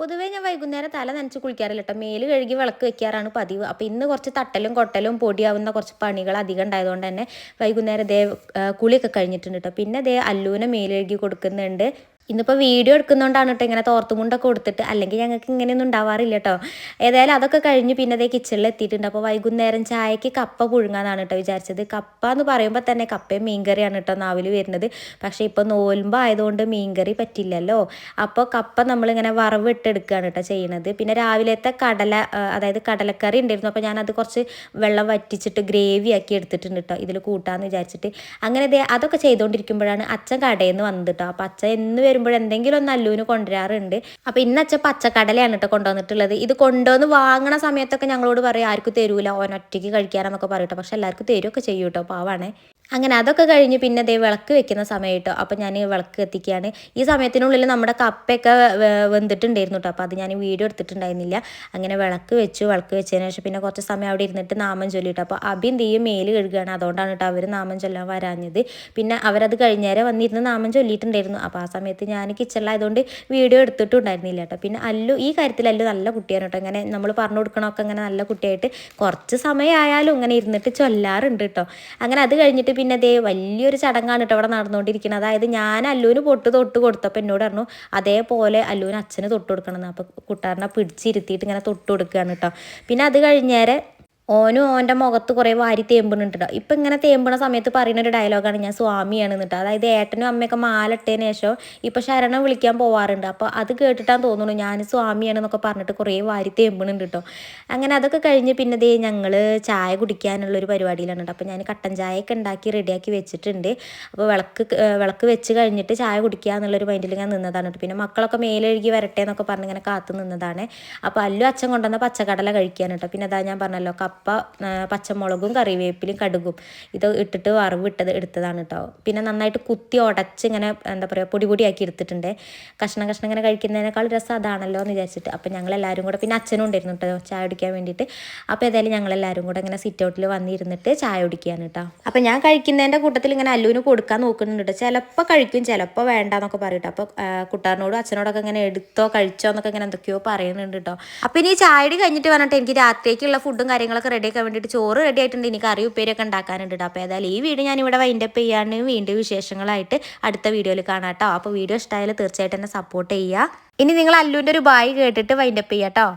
പൊതുവേ ഞാൻ വൈകുന്നേരം തല നനച്ച് കുളിക്കാറില്ല കേട്ടോ മേൽ കഴുകി വിളക്ക് വെക്കാറാണ് പതിവ്. അപ്പോൾ ഇന്ന് കുറച്ച് തട്ടലും കൊട്ടലും പൊടിയാവുന്ന കുറച്ച് പണികൾ അധികം ഉണ്ടായതുകൊണ്ട് തന്നെ വൈകുന്നേരം ദേ കുളിയൊക്കെ കഴിഞ്ഞിട്ടുണ്ട് കേട്ടോ പിന്നെ ദേ അല്ലൂനെ മേൽ കഴുകി കൊടുക്കുന്നുണ്ട്. ഇന്നിപ്പോൾ വീഡിയോ എടുക്കുന്നതുകൊണ്ടാണ് കേട്ടോ ഇങ്ങനെ തോർത്തുമുണ്ടൊക്കെ കൊടുത്തിട്ട്. അല്ലെങ്കിൽ ഞങ്ങൾക്ക് ഇങ്ങനെയൊന്നും ഉണ്ടാവാറില്ല കേട്ടോ ഏതായാലും അതൊക്കെ കഴിഞ്ഞ് പിന്നെ അതേ കിച്ചണിൽ എത്തിയിട്ടുണ്ട്. അപ്പോൾ വൈകുന്നേരം ചായക്ക് കപ്പ പുഴുങ്ങാന്നാണ് കേട്ടോ വിചാരിച്ചത്. കപ്പ എന്ന് പറയുമ്പോൾ തന്നെ കപ്പയും മീൻകറിയാണ് കേട്ടോ നാവിൽ വരുന്നത്. പക്ഷേ ഇപ്പോൾ നോൽമ്പ് ആയതുകൊണ്ട് മീൻകറി പറ്റില്ലല്ലോ. അപ്പോൾ കപ്പ നമ്മളിങ്ങനെ വറവിട്ടെടുക്കുകയാണ് കേട്ടോ ചെയ്യണത്. പിന്നെ രാവിലത്തെ കടല അതായത് കടലക്കറി ഉണ്ടായിരുന്നു അപ്പോൾ ഞാനത് കുറച്ച് വെള്ളം വറ്റിച്ചിട്ട് ഗ്രേവി ആക്കി എടുത്തിട്ടുണ്ട് കേട്ടോ ഇതിൽ കൂട്ടാമെന്ന് വിചാരിച്ചിട്ട്. അങ്ങനെ അതൊക്കെ ചെയ്തുകൊണ്ടിരിക്കുമ്പോഴാണ് അച്ഛൻ കടയിൽ നിന്ന് വന്നത് അപ്പോൾ അച്ഛൻ എന്ന് വരുമ്പോൾ എന്തെങ്കിലും ഒന്ന് അല്ലൂന് കൊണ്ടുവരാറുണ്ട്. അപ്പോൾ ഇന്ന് അച്ഛൻ പച്ചക്കടലയാണ് കേട്ടോ കൊണ്ടുവന്നിട്ടുള്ളത്. ഇത് കൊണ്ടുവന്ന് വാങ്ങണ സമയത്തൊക്കെ ഞങ്ങളോട് പറയും ആർക്കും തരൂല ഓൻ ഒറ്റയ്ക്ക് കഴിക്കാനെന്നൊക്കെ പറയട്ടോ പക്ഷെ എല്ലാവർക്കും തരുമൊക്കെ ചെയ്യും കേട്ടോ പാവാണേ. അങ്ങനെ അതൊക്കെ കഴിഞ്ഞ് പിന്നെ ദേ വിളക്ക് വെക്കുന്ന സമയം കേട്ടോ അപ്പോൾ ഞാൻ വിളക്ക് കത്തിക്കുകയാണ് ഈ സമയത്തിനുള്ളിൽ നമ്മുടെ കപ്പയൊക്കെ വെന്തിട്ടുണ്ടായിരുന്നു കേട്ടോ അപ്പോൾ അത് ഞാൻ വീഡിയോ എടുത്തിട്ടുണ്ടായിരുന്നില്ല. അങ്ങനെ വിളക്ക് വെച്ചു വിളക്ക് വെച്ചതിന് ശേഷം പിന്നെ കുറച്ച് സമയം അവിടെ ഇരുന്നിട്ട് നാമം ചൊല്ലിട്ടോ. അപ്പോൾ അബിയും തീയും മേൽ കഴുകുകയാണ് അതുകൊണ്ടാണ് കേട്ടോ അവർ നാമം ചൊല്ലാൻ വരാഞ്ഞത്. പിന്നെ അവരത് കഴിഞ്ഞേരെ വന്നിരുന്ന് നാമം ചൊല്ലിയിട്ടുണ്ടായിരുന്നു. അപ്പോൾ ആ സമയത്ത് ഞാൻ കിച്ചണിലായതുകൊണ്ട് വീഡിയോ എടുത്തിട്ടുണ്ടായിരുന്നില്ല കേട്ടോ പിന്നെ അല്ലു ഈ കാര്യത്തിൽ അല്ലു നല്ല കുട്ടിയാണ് കേട്ടോ ഇങ്ങനെ നമ്മൾ പറഞ്ഞു കൊടുക്കണമൊക്കെ അങ്ങനെ നല്ല കുട്ടിയായിട്ട് കുറച്ച് സമയമായാലും ഇങ്ങനെ ഇരുന്നിട്ട് ചൊല്ലാറുണ്ട് കേട്ടോ അങ്ങനെ അത് കഴിഞ്ഞിട്ട് പിന്നെ അതേ വലിയൊരു ചടങ്ങാണ് കേട്ടോ അവിടെ നടന്നുകൊണ്ടിരിക്കുന്നത് അതായത് ഞാൻ അല്ലൂന് പൊട്ട് തൊട്ട് കൊടുത്തപ്പോൾ എന്നോട് പറഞ്ഞു അതേപോലെ അല്ലൂന് അച്ഛന് തൊട്ട് കൊടുക്കണം അപ്പോൾ കുട്ടാറിനെ പിടിച്ചിരുത്തിയിട്ട് ഇങ്ങനെ തൊട്ട് കൊടുക്കുകയാണ് കേട്ടോ പിന്നെ അത് കഴിഞ്ഞേരെ ഓനും ഓന്റെ മുഖത്ത് കുറേ വാരി തേമ്പുന്നുണ്ട് കേട്ടോ ഇപ്പം ഇങ്ങനെ തേമ്പണ സമയത്ത് പറയുന്ന ഒരു ഡയലോഗാണ് ഞാൻ സ്വാമിയാണ് എന്നിട്ട്. അതായത് ഏട്ടനും അമ്മയൊക്കെ മാല ഇട്ടതിന് ശേഷം ഇപ്പം ശരണം വിളിക്കാൻ പോവാറുണ്ട്. അപ്പോൾ അത് കേട്ടിട്ടാണ് തോന്നുന്നു ഞാൻ സ്വാമിയാണ് എന്നൊക്കെ പറഞ്ഞിട്ട് കുറേ വാരി തേമ്പണുണ്ട് കേട്ടോ അങ്ങനെ അതൊക്കെ കഴിഞ്ഞ് പിന്നെ ദേ ഞങ്ങൾ ചായ കുടിക്കാനുള്ളൊരു പരിപാടിയിലാണ് കേട്ടോ അപ്പോൾ ഞാൻ കട്ടൻ ചായയൊക്കെ ഉണ്ടാക്കി റെഡിയാക്കി വെച്ചിട്ടുണ്ട്. അപ്പോൾ വിളക്ക് വിളക്ക് വെച്ച് കഴിഞ്ഞിട്ട് ചായ കുടിക്കുക എന്നുള്ളൊരു മൈൻഡിൽ ഞാൻ നിന്നതാണ് പിന്നെ മക്കളൊക്കെ മേലെഴുകി വരട്ടെ എന്നൊക്കെ പറഞ്ഞ് ഇങ്ങനെ കാത്തു നിന്നതാണ്. അപ്പോൾ അല്ലു അച്ഛൻ കൊണ്ടുവന്ന പച്ചക്കടല കഴിക്കാൻ കേട്ടോ പിന്നെ അതാ ഞാൻ പറഞ്ഞല്ലോ കപ്പ ആ, പച്ചമുളകും കറിവേപ്പിലും കടുകും ഇത് ഇട്ടിട്ട് വറവ് ഇട്ടത് എടുത്തതാണ് കേട്ടോ പിന്നെ നന്നായിട്ട് കുത്തി ഉടച്ച് ഇങ്ങനെ എന്താ പറയുക പൊടി പൊടിയാക്കി എടുത്തിട്ടുണ്ട്. കഷ്ണം കഷ്ണം ഇങ്ങനെ കഴിക്കുന്നതിനേക്കാൾ രസം അതാണല്ലോ എന്ന് വിചാരിച്ചിട്ട്. അപ്പം ഞങ്ങൾ എല്ലാവരും കൂടെ പിന്നെ അച്ഛനും ഉണ്ടായിരുന്നു കേട്ടോ ചായ കുടിക്കാൻ വേണ്ടിയിട്ട്. അപ്പോൾ ഏതായാലും ഞങ്ങൾ എല്ലാവരും കൂടെ ഇങ്ങനെ സിറ്റ് ഔട്ടിൽ വന്നിരുന്നിട്ട് ചായ കുടിക്കുകയാണ് കേട്ടോ അപ്പം ഞാൻ കഴിക്കുന്നതിന്റെ കൂട്ടത്തിൽ ഇങ്ങനെ അല്ലുവിന് കൊടുക്കാൻ നോക്കുന്നുണ്ട് ചിലപ്പോൾ കഴിക്കും ചിലപ്പോൾ വേണ്ട എന്നൊക്കെ പറയും കേട്ടോ അപ്പോൾ കൂട്ടുകാരനോടും അച്ഛനോടൊക്കെ ഇങ്ങനെ എടുത്തോ കഴിച്ചോ എന്നൊക്കെ ഇങ്ങനെ എന്തൊക്കെയോ പറയുന്നുണ്ട് കേട്ടോ അപ്പം ഇനി ചായ കഴിഞ്ഞിട്ട് പറഞ്ഞിട്ട് എനിക്ക് രാത്രിയേക്കുള്ള ഫുഡും കാര്യങ്ങളൊക്കെ റെഡി ആക്കാൻ വേണ്ടിയിട്ട് ചോറ് റെഡി ആയിട്ടുണ്ട്. എനിക്ക് കറി ഉപ്പേരിയൊക്കെ ഉണ്ടാക്കാനുണ്ട് കേട്ടോ അപ്പോൾ ഏതായാലും ഈ വീഡിയോ ഞാൻ ഇവിടെ വൈൻഡപ്പ് ചെയ്യാണ് വീണ്ടും വിശേഷങ്ങളായിട്ട് അടുത്ത വീഡിയോയിൽ കാണാം കേട്ടോ അപ്പോൾ വീഡിയോ ഇഷ്ടമായാലും തീർച്ചയായിട്ടും എന്നെ സപ്പോർട്ട് ചെയ്യുക. ഇനി നിങ്ങൾ അല്ലുവിന്റെ ഒരു ബായ് കേട്ടിട്ട് വൈൻഡപ്പ് ചെയ്യാം കേട്ടോ